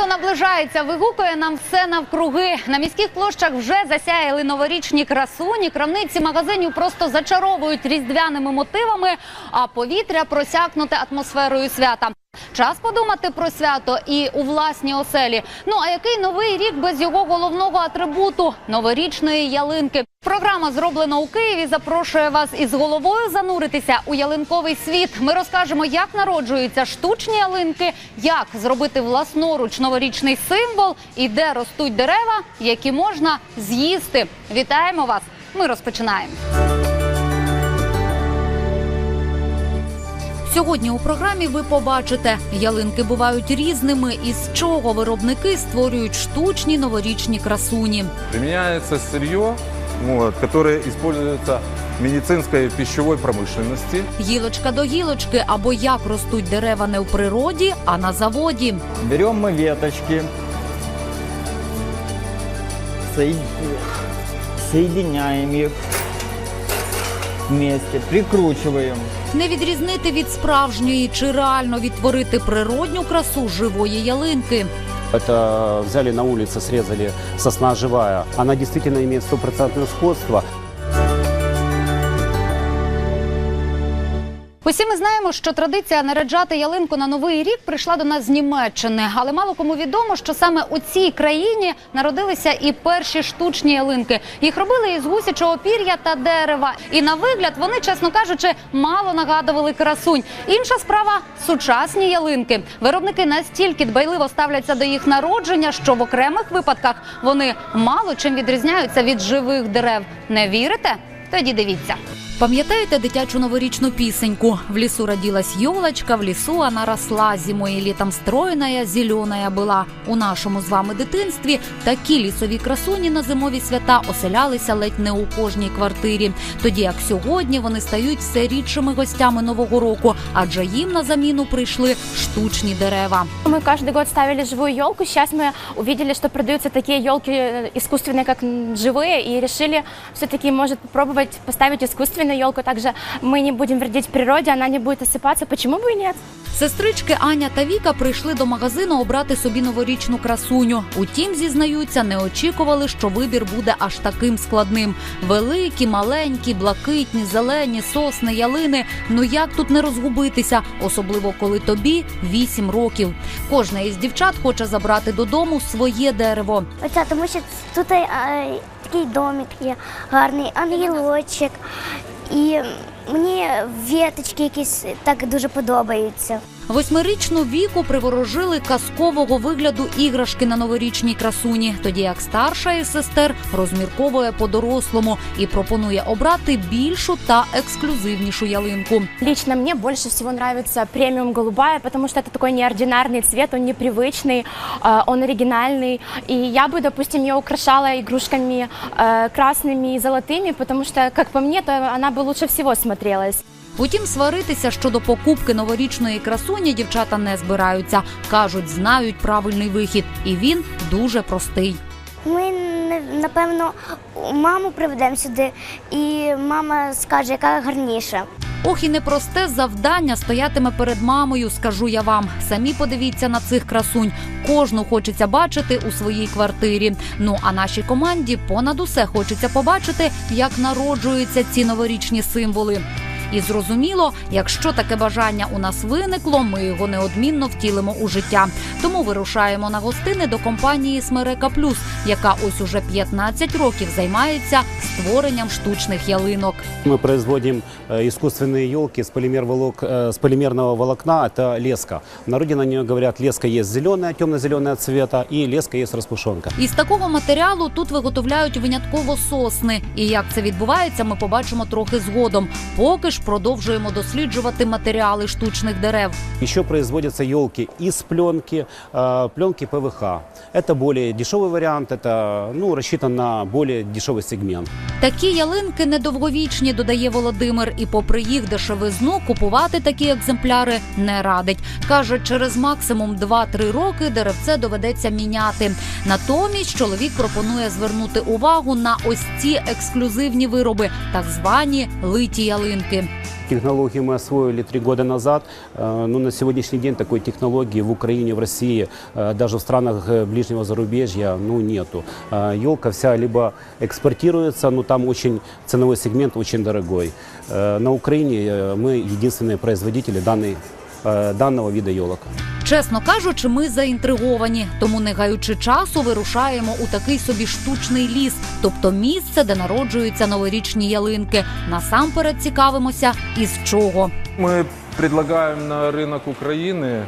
Свято наближається, вигукує нам все навкруги. На міських площах вже засяяли новорічні красуні. Крамниці магазинів просто зачаровують різдвяними мотивами, а повітря просякнуте атмосферою свята. Час подумати про свято і у власній оселі. Ну а який новий рік без його головного атрибуту новорічної ялинки? Програма зроблена у Києві. Запрошує вас із головою зануритися у ялинковий світ. Ми розкажемо, як народжуються штучні ялинки, як зробити власноруч новорічний символ і де ростуть дерева, які можна з'їсти. Вітаємо вас! Ми розпочинаємо. Сьогодні у програмі ви побачите, ялинки бувають різними, і з чого виробники створюють штучні новорічні красуні. Применяется сырье, вот, которое используется в медицинской и пищевой промышленности. Гілочка до гілочки або як ростуть дерева не в природі, а на заводі. Берем мы веточки, соед- соединяем их вместе, прикручиваем. Не відрізнити від справжньої чи реально відтворити природню красу живої ялинки. Это взяли на улице, срезали сосна живая. Она действительно имеет стопроцентное сходство. Усі ми знаємо, що традиція наряджати ялинку на новий рік прийшла до нас з Німеччини, але мало кому відомо, що саме у цій країні народилися і перші штучні ялинки. Їх робили із гусячого пір'я та дерева. І на вигляд вони, чесно кажучи, мало нагадували красунь. Інша справа сучасні ялинки. Виробники настільки дбайливо ставляться до їх народження, що в окремих випадках вони мало чим відрізняються від живих дерев. Не вірите? Тоді дивіться. Пам'ятаєте дитячу новорічну пісеньку? В лісу родилась елочка, в лісу вона росла, зимою і літом стройная, зеленая була. У нашому з вами дитинстві такі лісові красуні на зимові свята оселялися ледь не у кожній квартирі. Тоді як сьогодні вони стають все рідшими гостями нового року, адже їм на заміну прийшли штучні дерева. Мы каждый год ставили живую елку. Сейчас мы увидели, что продаются такие елки искусственные, как м, живые, и решили все-таки, может, попробовать поставить искусственную елку. Также мы не будем вредить природе, она не будет осыпаться. Почему бы и нет? Сестрички Аня та Віка прийшли до магазину обрати собі новорічну красуню. Утім, зізнаються, не очікували, що вибір буде аж таким складним. Великі, маленькі, блакитні, зелені, сосни, ялини. Ну як тут не розгубитися, особливо коли тобі 8 років. Кожна із дівчат хоче забрати додому своє дерево. Оця, тому що тут е, такий домик є гарний, ангелочок. і мені віточки якісь так дуже подобаються. Восьмирічну віку приворожили казкового вигляду іграшки на новорічній красуні, тоді як старша із сестер розмірковує по-дорослому і пропонує обрати більшу та ексклюзивнішу ялинку. Лично мне больше всего нравится премиум голубая, потому что это такой неординарный цвет, он непривычный, э, он оригинальный. И я бы, допустим, ее украшала игрушками э, красными и золотыми, потому что, как по мне, то она бы лучше всего смотрелась. Утім, сваритися щодо покупки новорічної красуні дівчата не збираються. кажуть, знають правильний вихід, і він дуже простий. Ми напевно маму приведемо сюди, і мама скаже, яка гарніша. Ох, і непросте завдання стоятиме перед мамою. Скажу я вам. Самі подивіться на цих красунь. Кожну хочеться бачити у своїй квартирі. Ну а нашій команді понад усе хочеться побачити, як народжуються ці новорічні символи. І зрозуміло, якщо таке бажання у нас виникло, ми його неодмінно втілимо у життя. Тому вирушаємо на гостини до компанії Смерека Плюс, яка ось уже 15 років займається створенням штучних ялинок. Мы производим э, искусственные елки с, полимер волок, э, с полимерного волокна. Это леска. В народе на нее говорят, леска есть зеленая, темно-зеленого цвета, и леска есть распушонка. Із такого матеріалу тут виготовляють винятково сосни. І як це відбувається, ми побачимо трохи згодом. Поки ж продовжуємо досліджувати матеріали штучних дерев. Еще производятся елки из пленки, э, пленки ПВХ. Это более дешевый вариант, это ну, рассчитан на более дешевый сегмент. Такі ялинки недовговічні, додає Володимир. І попри їх дешевизну, купувати такі екземпляри не радить. Каже, через максимум 2-3 роки деревце доведеться міняти. Натомість чоловік пропонує звернути увагу на ось ці ексклюзивні вироби, так звані литі ялинки. Технологию мы освоили три года назад, э, но на сегодняшний день такой технологии в Украине, в России, э, даже в странах э, ближнего зарубежья, ну, нету. Елка вся либо экспортируется, но там очень ценовой сегмент очень дорогой. Э, На Украине э, мы единственные производители данной, э, данного вида елок. Чесно кажучи, ми заінтриговані, тому не гаючи часу, вирушаємо у такий собі штучний ліс, тобто місце, де народжуються новорічні ялинки. Насамперед цікавимося, із чого. Мы предлагаем на рынок Украины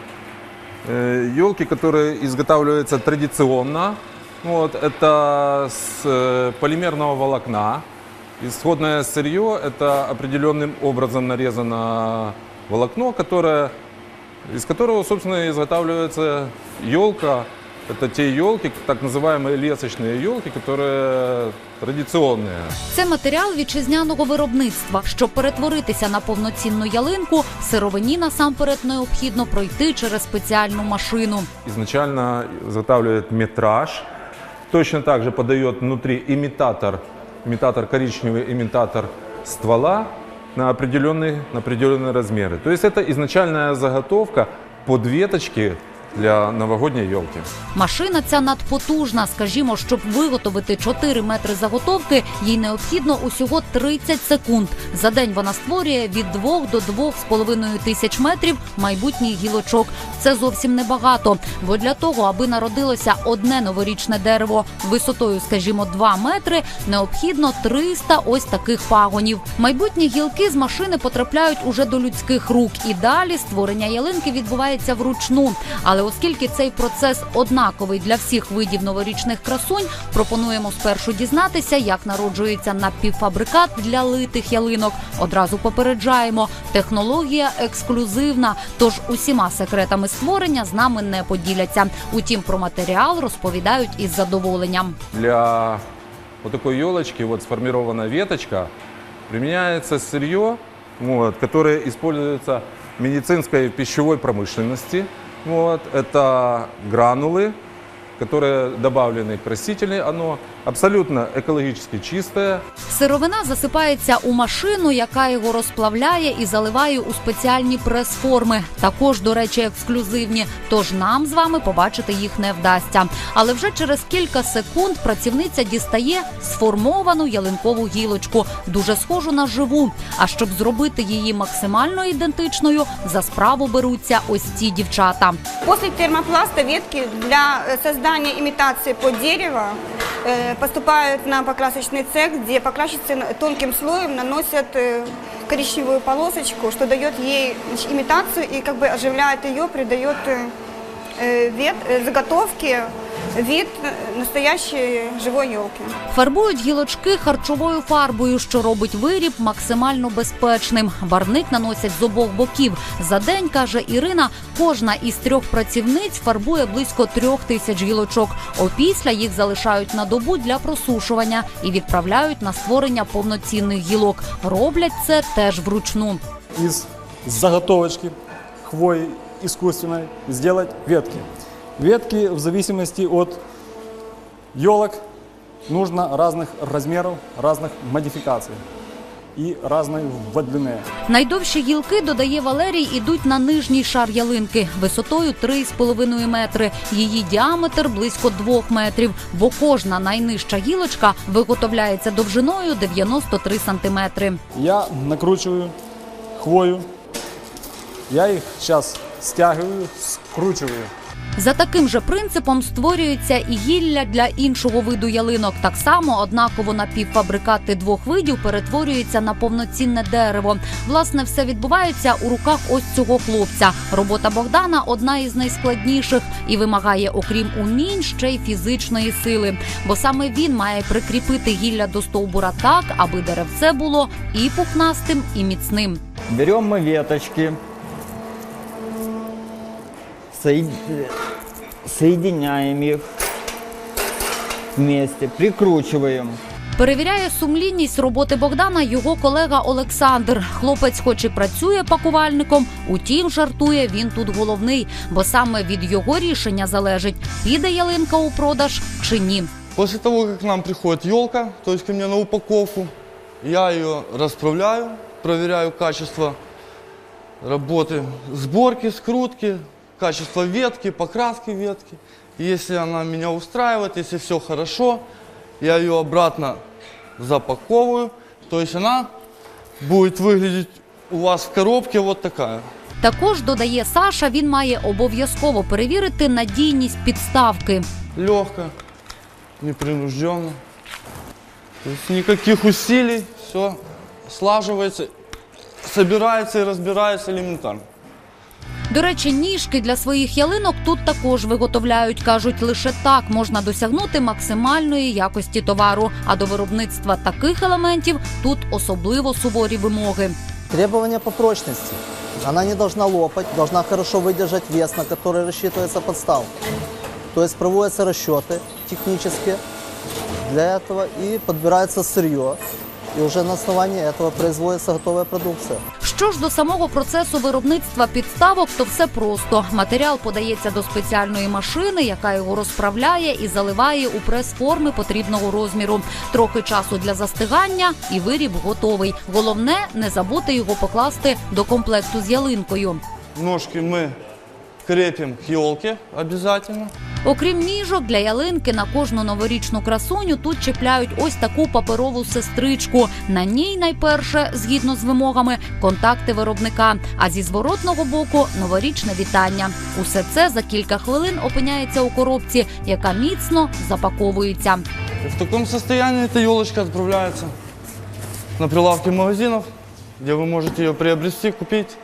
елки, которые изготавливаются традиционно. Вот, это с э, полимерного волокна. Исходное сырье – это определенным образом нарезано волокно, которое, из которого, собственно, изготавливается елка. Это те елки, так называемые лесочные елки, которые традиционные. Це матеріал вітчизняного виробництва. Щоб перетворитися на повноцінну ялинку, сировині насамперед необхідно пройти через спеціальну машину. изначально изготавливает метраж. Точно так же подает внутри имитатор, имитатор коричневый имитатор ствола на определенные, на определенные размеры. То есть это изначальная заготовка под веточки для новогодней елки. Машина ця надпотужна. Скажімо, щоб виготовити 4 метри заготовки, їй необхідно усього 30 секунд. За день вона створює від 2 до 2,5 тисяч метрів майбутніх гілочок. Це зовсім небагато. Бо для того, аби народилося одне новорічне дерево висотою, скажімо, 2 метри, необхідно 300 ось таких пагонів. Майбутні гілки з машини потрапляють уже до людських рук, і далі створення ялинки відбувається вручну. Але оскільки цей процес однаковий для всіх видів новорічних красунь, пропонуємо спершу дізнатися, як народжується напівфабрикат для литих ялинок. Одразу попереджаємо, технологія ексклюзивна, тож усіма секретами створення з нами не поділяться. Утім, про матеріал розповідають із задоволенням. Для вот такой елочки вот сформирована веточка, применяется сырье, вот, в медицинской пищевой промышленности. Вот, это гранулы, которые добавлены красители, оно абсолютно экологически чистое, Сировина засипається у машину, яка його розплавляє і заливає у спеціальні прес-форми. Також, до речі, ексклюзивні. Тож нам з вами побачити їх не вдасться. Але вже через кілька секунд працівниця дістає сформовану ялинкову гілочку, дуже схожу на живу. А щоб зробити її максимально ідентичною, за справу беруться ось ці дівчата. После термопласта ветки для э, создания имитации под дерево э, поступают на покрасочный цех, где покрасчицы на- тонким слоем наносят э, коричневую полосочку, что дает ей значит, имитацию и как бы оживляет ее, придает э, э, э, настоящей живой елки. Фарбують гілочки харчовою фарбою, що робить виріб максимально безпечним. Барник наносять з обох боків. За день каже Ірина, кожна із трьох працівниць фарбує близько трьох тисяч гілочок. Опісля їх залишають на добу для просушування і відправляють на створення повноцінних гілок. Роблять це теж вручну. из заготовочки хвои искусственной сделать ветки. Ветки в зависимости от елок нужно разных размеров, разных модификаций и разной длины. Найдовші гілки, додає Валерій, ідуть на нижній шар ялинки висотою 3,5 метри. Її діаметр близько 2 метрів, бо кожна найнижча гілочка виготовляється довжиною 93 сантиметри. Я накручиваю хвою, я их сейчас стягиваю, скручиваю. За таким же принципом створюється і гілля для іншого виду ялинок. Так само однаково напівфабрикати двох видів перетворюються на повноцінне дерево. Власне, все відбувається у руках ось цього хлопця. Робота Богдана одна із найскладніших і вимагає, окрім умінь, ще й фізичної сили. Бо саме він має прикріпити гілля до стовбура так, аби деревце було і пухнастим, і міцним. Берем мы веточки, соед- соединяем их вместе, прикручиваем. Перевіряє сумлінність роботи Богдана його колега Олександр. Хлопець, хоч і працює пакувальником, утім жартує він тут головний, бо саме від його рішення залежить, піде ялинка у продаж чи ні. После того, как к нам приходит елка, то есть ко мне на упаковку, я ее расправляю, проверяю качество работы сборки, скрутки, качество ветки, покраски ветки. И Если она меня устраивает, если все хорошо, я ее обратно запаковываю. То есть она будет выглядеть у вас в коробке вот такая. Також додає Саша, він має обов'язково перевірити надійність підставки. Легко, непринужденно. То есть никаких усилий, все слаживается, собирается и разбирается элементарно. До речі, ніжки для своїх ялинок тут також виготовляють. кажуть, лише так можна досягнути максимальної якості товару. А до виробництва таких елементів тут особливо суворі вимоги. Требования по прочности. Она не должна лопать, должна хорошо выдержать вес, на который рассчитывается подставка. То есть проводятся расчеты технические для этого и подбирается сырье. И уже на основании этого производится готовая продукция. Що ж до самого процесу виробництва підставок, то все просто. Матеріал подається до спеціальної машини, яка його розправляє і заливає у прес-форми потрібного розміру. Трохи часу для застигання, і виріб готовий. Головне не забути його покласти до комплекту з ялинкою. Ножки мы крепим к елке обязательно. Окрім ніжок для ялинки на кожну новорічну красуню тут чіпляють ось таку паперову сестричку. На ній найперше, згідно з вимогами, контакти виробника. А зі зворотного боку новорічне вітання. Усе це за кілька хвилин опиняється у коробці, яка міцно запаковується. В таком состоянии эта елочка отправляется на прилавки магазинов, где вы можете ее приобрести, купить.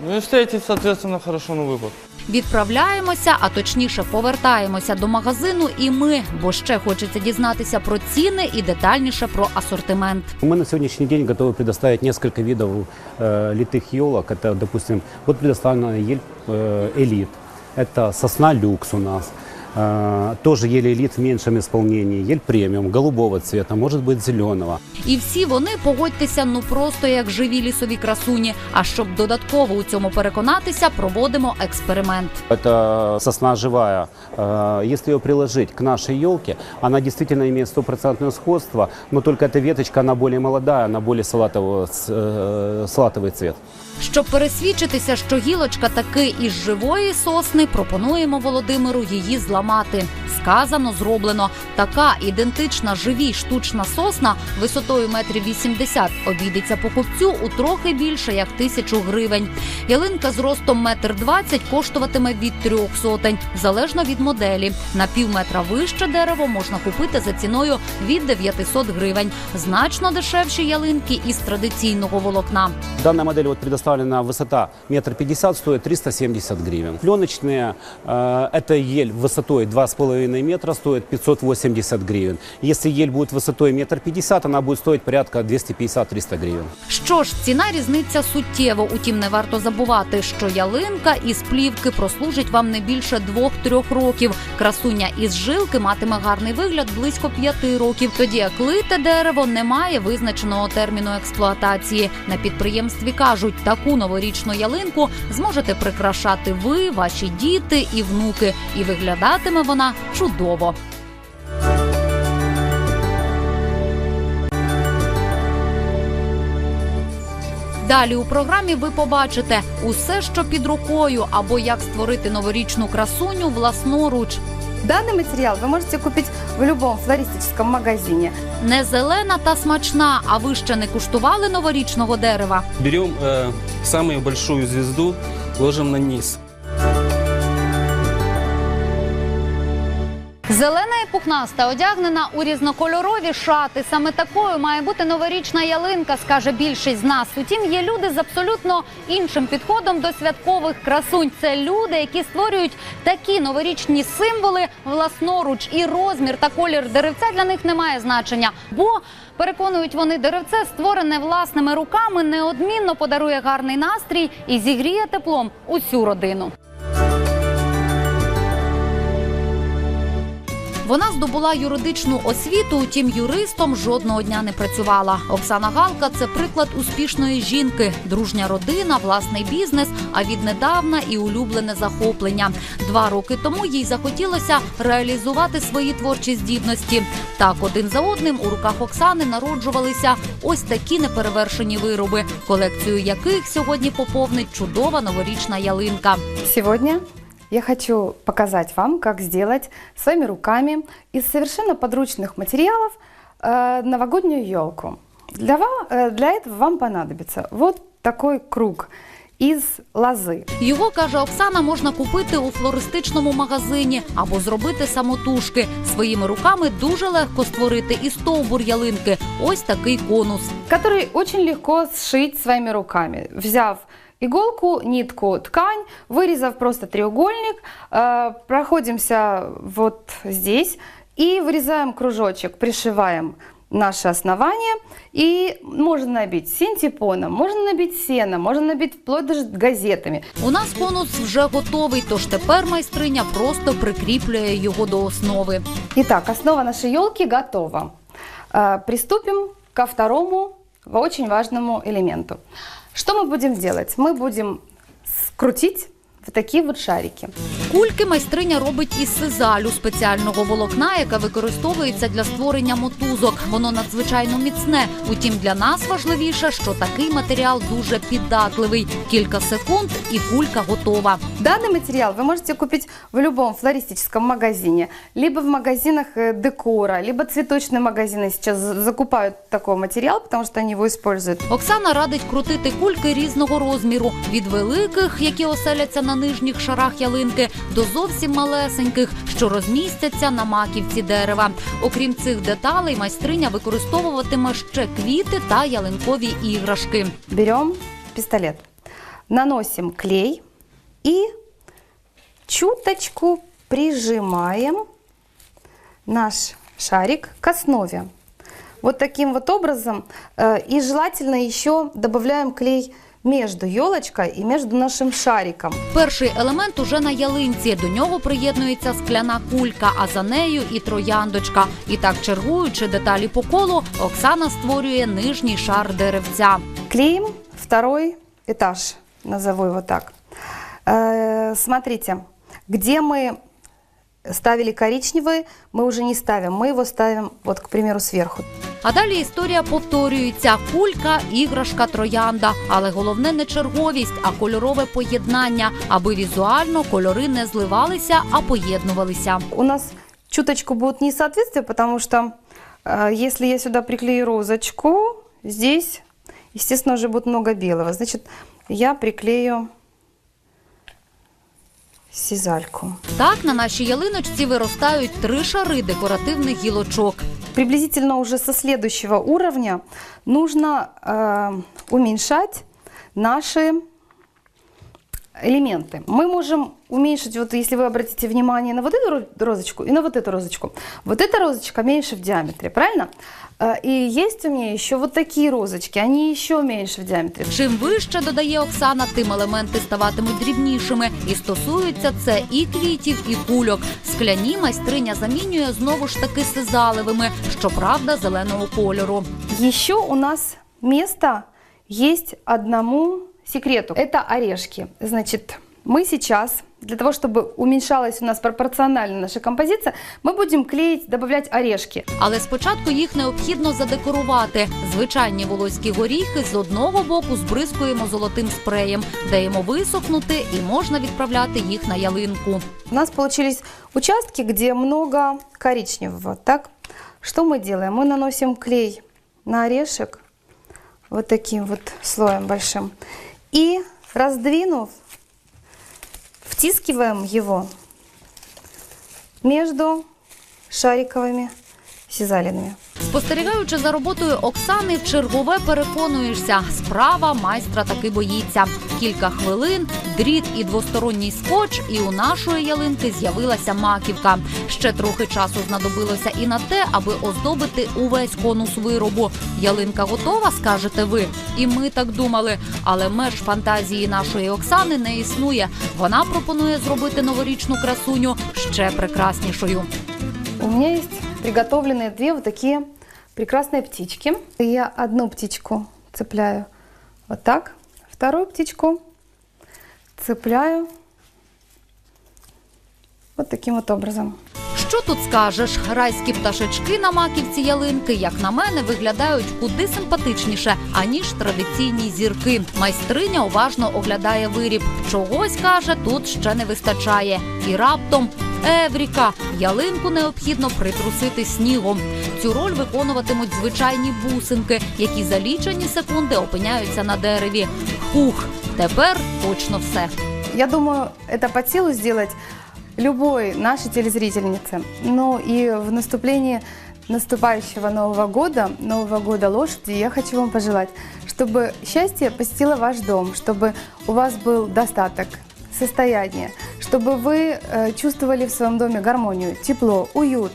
Ну и встретить, соответственно, хорошо на выпад. Відправляємося, а точніше повертаємося до магазину. І ми, бо ще хочеться дізнатися про ціни і детальніше про асортимент. Мы на сегодняшний день готовы предоставить несколько видов э, литых елок. Это, допустим, вот предоставлена ель э, элит. Это сосна люкс у нас. Э, тоже ель элит в меньшем исполнении. Ель премиум, голубого цвета, может быть зеленого. І всі вони погодьтеся, ну просто як живі лісові красуні. А щоб додатково у цьому переконатися, проводимо експеримент. Это сосна живая. Э, Если ее приложить к нашей елке, она действительно имеет стопроцентное сходство, но только эта веточка, она более молодая, она более салатового, ц- э, салатовый цвет. Щоб пересвідчитися, що гілочка таки із живої сосни, пропонуємо Володимиру її зламати. Сказано, зроблено. Така ідентична живій штучна сосна висотою метрів 80 обійдеться покупцю у трохи більше як тисячу гривень. Ялинка з ростом метр двадцять коштуватиме від трьох сотень, залежно від моделі. На пів метра вище дерево можна купити за ціною від 900 гривень. Значно дешевші ялинки із традиційного волокна. Данная модель вот предоставлена высота метр пятьдесят стоит 370 гривен. Пленочные, э, это ель высотой 2,5 метра стоит 580 гривен. Если ель будет высотой метр пятьдесят, она будет стоить порядка 250-300 гривен. Що ж, ціна різниця суттєво. Утім, не варто забувати, що ялинка із плівки прослужить вам не більше двох-трьох років. Красуня із жилки матиме гарний вигляд близько п'яти років. Тоді як лите дерево не має визначеного терміну експлуатації. На підприємстві кажуть, таку новорічну ялинку зможете прикрашати ви, ваші діти і внуки, і виглядатиме вона чудово. Далі у програмі ви побачите усе, що під рукою, або як створити новорічну красуню власноруч. Данный материал вы можете купить в любом флористическом магазине. Не зелена та смачна, а ви ще не куштували новорічного дерева. Берем э, самую большую звезду, ложим на низ. Зелена і пухнаста одягнена у різнокольорові шати. Саме такою має бути новорічна ялинка, скаже більшість з нас. Утім, є люди з абсолютно іншим підходом до святкових красунь. Це люди, які створюють такі новорічні символи власноруч. І розмір та колір деревця для них не має значення. Бо переконують вони, деревце створене власними руками, неодмінно подарує гарний настрій і зігріє теплом усю родину. Вона здобула юридичну освіту, утім юристом жодного дня не працювала. Оксана Галка це приклад успішної жінки, дружня родина, власний бізнес, а віднедавна і улюблене захоплення. Два роки тому їй захотілося реалізувати свої творчі здібності. Так, один за одним у руках Оксани народжувалися ось такі неперевершені вироби, колекцію яких сьогодні поповнить чудова новорічна ялинка. Сегодня я хочу показать вам, как сделать своими руками из совершенно подручных материалов э, новогоднюю елку. Для, ва- э, для этого вам понадобится вот такой круг из лозы. Його каже Оксана, можна купити у флористичному магазині або зробити самотужки. Своїми руками дуже легко створити і стовбур ялинки. Ось такий конус. который очень легко сшить своими руками. Взяв иголку, нитку, ткань, вырезав просто треугольник, э, проходимся вот здесь и вырезаем кружочек, пришиваем наше основание и можно набить синтепоном, можно набить сеном, можно набить вплоть даже газетами. У нас конус вже готовий, тож тепер майстриня просто прикріплює його до основи. Итак, основа нашей елки готова. Э, Приступим ко второму очень важному элементу. Что мы будем делать? Мы будем скрутить в такі от шарики. Кульки майстриня робить із сизалю спеціального волокна, яке використовується для створення мотузок. Воно надзвичайно міцне. Утім, для нас важливіше, що такий матеріал дуже піддатливий. Кілька секунд і кулька готова. Данный материал вы можете купить в любом флористическом магазине, либо в магазинах э, декора, либо цветочные магазины сейчас за- закупают такой материал, потому что они его используют. Оксана радить крутити кульки різного розміру від великих, які оселяться на нижніх шарах ялинки, до зовсім малесеньких, що розмістяться на маківці дерева. Окрім цих деталей, майстриня використовуватиме ще квіти та ялинкові іграшки. Берем пистолет, наносим клей и чуточку прижимаем наш шарик к основе. Вот таким вот образом. Э, И желательно еще добавляем клей между елочкой и между нашим шариком. Перший елемент уже на ялинці. До нього приєднується скляна кулька, а за нею і трояндочка. І так, чергуючи деталі по колу, Оксана створює нижній шар деревця. Клеим второй этаж, назову его так. Э, Смотрите, где мы ставили коричневый, мы уже не ставим, мы его ставим, вот, к примеру, сверху. А далі історія повторюється: кулька, іграшка, троянда. Але головне не черговість, а кольорове поєднання, аби візуально кольори не зливалися, а поєднувалися. У нас чуточку будут несоответствия, потому что э, если я сюда приклею розочку, здесь, естественно, уже будет много белого. Значит, я приклею сизальку. Так на нашій ялиночці виростають три шари декоративних гілочок. Приблизительно уже со следующего уровня нужно э, уменьшать наши элементы. Мы можем уменьшить, вот если вы обратите внимание на вот эту ро- розочку и на вот эту розочку. Вот эта розочка меньше в диаметре, правильно? Э, И есть у меня еще вот такие розочки, они еще меньше в диаметре. Чим вище додає Оксана, тим елементи ставатимуть дрібнішими. І стосується це і квітів, і кульок. Скляні майстриня замінює знову ж таки сизалевими, щоправда, зеленого кольору. Еще у нас место есть одному секрету. Это орешки. Значит, мы сейчас, для того, чтобы уменьшалась у нас пропорционально наша композиция, мы будем клеить, добавлять орешки. Але спочатку їх необхідно задекорувати. Звичайні волоські горіхи з одного боку збризкуємо золотим спреєм, даємо висохнути і можна відправляти їх на ялинку. У нас получились участки, где много коричневого. Так, что мы делаем? Мы наносим клей на орешек вот таким вот слоем большим. И раздвинув, втискиваем его между шариковыми сизалинами. Спостерігаючи за роботою Оксани, чергове переконуєшся, справа майстра таки боїться. Кілька хвилин, дріт і двосторонній скотч, і у нашої ялинки з'явилася маківка. Ще трохи часу знадобилося і на те, аби оздобити увесь конус виробу. Ялинка готова, скажете ви. І ми так думали. Але меж фантазії нашої Оксани не існує. Вона пропонує зробити новорічну красуню ще прекраснішою. У меня есть приготовленные две вот такие прекрасные птички. Я одну птичку цепляю вот так, вторую птичку цепляю вот таким вот образом. Що тут скажеш? Райські пташечки на маківці ялинки, як на мене, виглядають куди симпатичніше, аніж традиційні зірки. Майстриня уважно оглядає виріб. Чогось каже, тут ще не вистачає. І раптом Евріка! Ялинку необхідно притрусити снігом. Цю роль виконуватимуть звичайні бусинки, які за лічені секунди опиняються на дереві. Хух! Тепер точно все. Я думаю, это под силу сделать любой нашей телезрительнице. Ну и в наступлении наступающего Нового года, Нового года лошади, я хочу вам пожелать, чтобы счастье посетило ваш дом, чтобы у вас был достаток, состояние, чтобы вы э, чувствовали в своем доме гармонию, тепло, уют.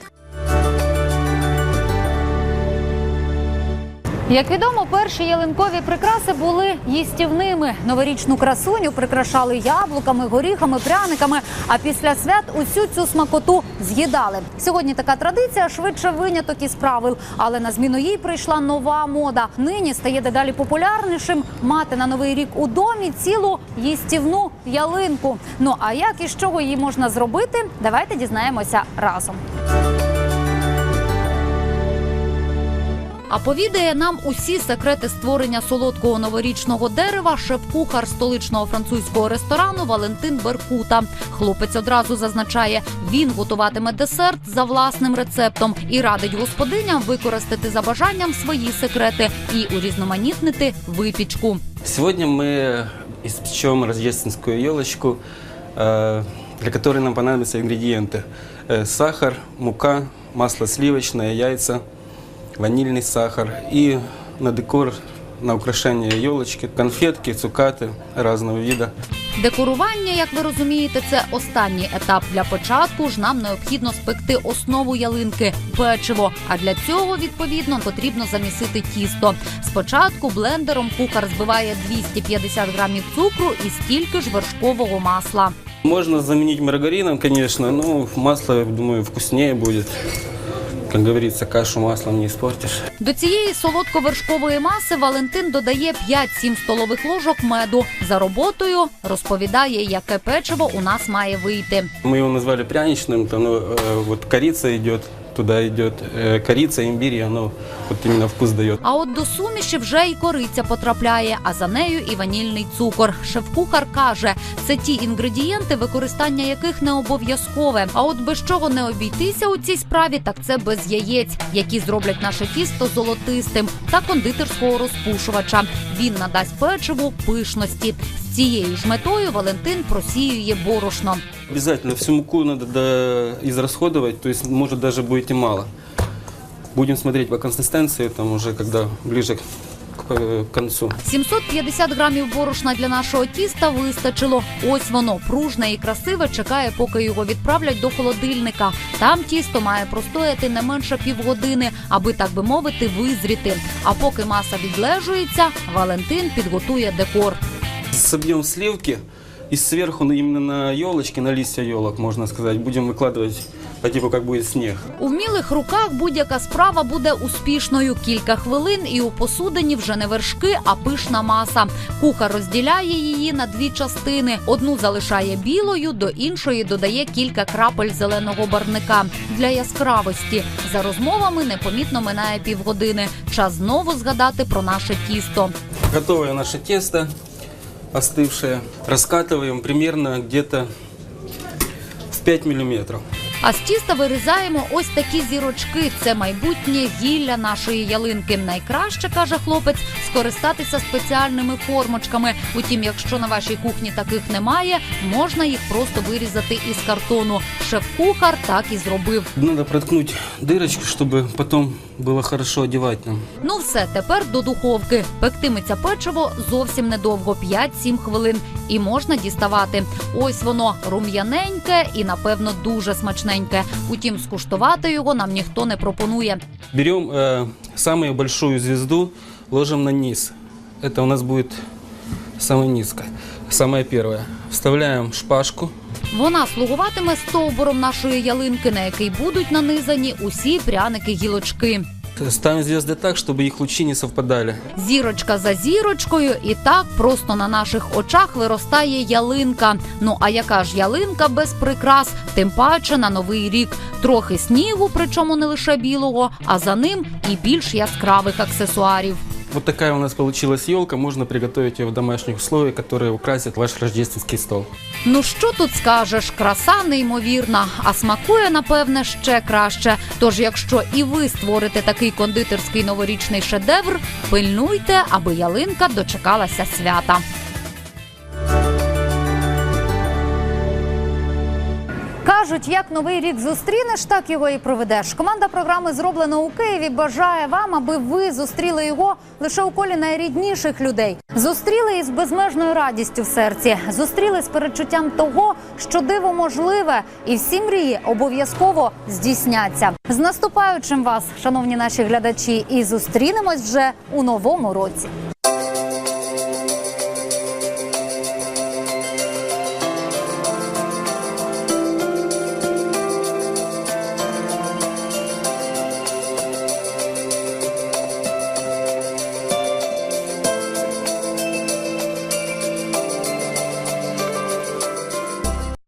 Як відомо, перші ялинкові прикраси були їстівними. Новорічну красуню прикрашали яблуками, горіхами, пряниками. А після свят усю цю смакоту з'їдали. Сьогодні така традиція швидше виняток із правил, але на зміну їй прийшла нова мода. Нині стає дедалі популярнішим мати на новий рік у домі цілу їстівну ялинку. Ну а як і з чого її можна зробити? Давайте дізнаємося разом. А повідає нам усі секрети створення солодкого новорічного дерева шеф-кухар столичного французького ресторану Валентин Беркута. Хлопець одразу зазначає, він готуватиме десерт за власним рецептом і радить господиням використати за бажанням свої секрети і урізноманітнити випічку. Сегодня мы испечем рождественскую елочку, э, для которой нам понадобятся ингредиенты. Э, Сахар, мука, масло сливочное, яйца, ванильный сахар и на декор, на украшение елочки, конфетки, цукаты разного вида. Декорування, як ви розумієте, це останній етап. Для початку ж нам необхідно спекти основу ялинки печиво. А для цього відповідно потрібно замісити тісто. Спочатку блендером кухар збиває 250 грамів цукру і стільки ж вершкового масла. Можно заменить маргарином, конечно, но масло, я думаю, вкуснее будет. Как говорится, кашу маслом не испортишь. До цієї солодко-вершкової маси Валентин додає 5-7 столових ложок меду. За роботою розповідає, яке печиво у нас має вийти. Мы его назвали пряничным, то оно, э, вот корица идет, туда идет э, корица, имбирь, и оно вот именно вкус дает. А от до суміші вже і кориця потрапляє, а за нею і ванільний цукор. Шеф-кухар каже, це ті інгредієнти, використання яких не обов'язкове. А от без чого не обійтися у цій справі, так це без яєць, які зроблять наше тісто золотистим та кондитерського розпушувача. Він надасть печиву пишності. З цією ж метою Валентин просіює борошно. Обязательно всю муку надо до- израсходовать, то есть может даже будет и мало. Будем смотреть по консистенции, там уже когда ближе к, э, к концу. 750 грамів борошна для нашого тіста вистачило. Ось воно пружне і красиве. Чекає, поки його відправлять до холодильника. Там тісто має простояти не менше півгодини, аби так би мовити, визріти. А поки маса відлежується, Валентин підготує декор. Собьем сливки и сверху именно на елочки, на листья елок, можно сказать, будем выкладывать по типу как будет снег. У вмілих руках будь-яка справа буде успішною. Кілька хвилин і у посудині вже не вершки, а пишна маса. Кухар розділяє її на дві частини. Одну залишає білою, до іншої додає кілька крапель зеленого барника для яскравості. За розмовами непомітно минає півгодини. Час знову згадати про наше тісто. Готовое наше тесто, остывшее. Раскатываем примерно где-то в 5 миллиметров. А з тіста вирізаємо ось такі зірочки. Це майбутнє гілля нашої ялинки. Найкраще каже хлопець скористатися спеціальними формочками. Утім, якщо на вашій кухні таких немає, можна їх просто вирізати із картону. Шеф-кухар так і зробив. Надо проткнуть дырочку, чтобы потом было хорошо одевать нам. Ну все, тепер до духовки. Пектиметься печиво зовсім недовго 5-7 хвилин. І можна діставати. Ось воно рум'яненьке і, напевно, дуже смачненьке. Утім, скуштувати його нам ніхто не пропонує. Берем е, самую большую звезду, ложим на низ. Это у нас будет самой низкой. Самое первое. Вставляем шпажку. Вона слугуватиме стовбуром нашої ялинки, на який будуть нанизані усі пряники-гілочки. Ставим звезды так, чтобы их лучи не совпадали. Зірочка за зірочкою, і так просто на наших очах виростає ялинка. Ну а яка ж ялинка без прикрас? Тим паче на новий рік. Трохи снігу, причому не лише білого, а за ним і більш яскравих аксесуарів. Вот такая у нас получилась елка. Можно приготовить ее в домашних условиях, которые украсят ваш рождественский стол. Ну що тут скажеш? Краса неймовірна, а смакує напевне ще краще. Тож, якщо і ви створите такий кондитерський новорічний шедевр, пильнуйте, аби ялинка дочекалася свята. Кажуть, як новий рік зустрінеш, так його і проведеш. Команда програми зроблено у Києві. Бажає вам, аби ви зустріли його лише у колі найрідніших людей. Зустріли із безмежною радістю в серці. Зустріли з передчуттям того, що диво можливе, і всі мрії обов'язково здійсняться. З наступаючим вас, шановні наші глядачі, і зустрінемось вже у новому році.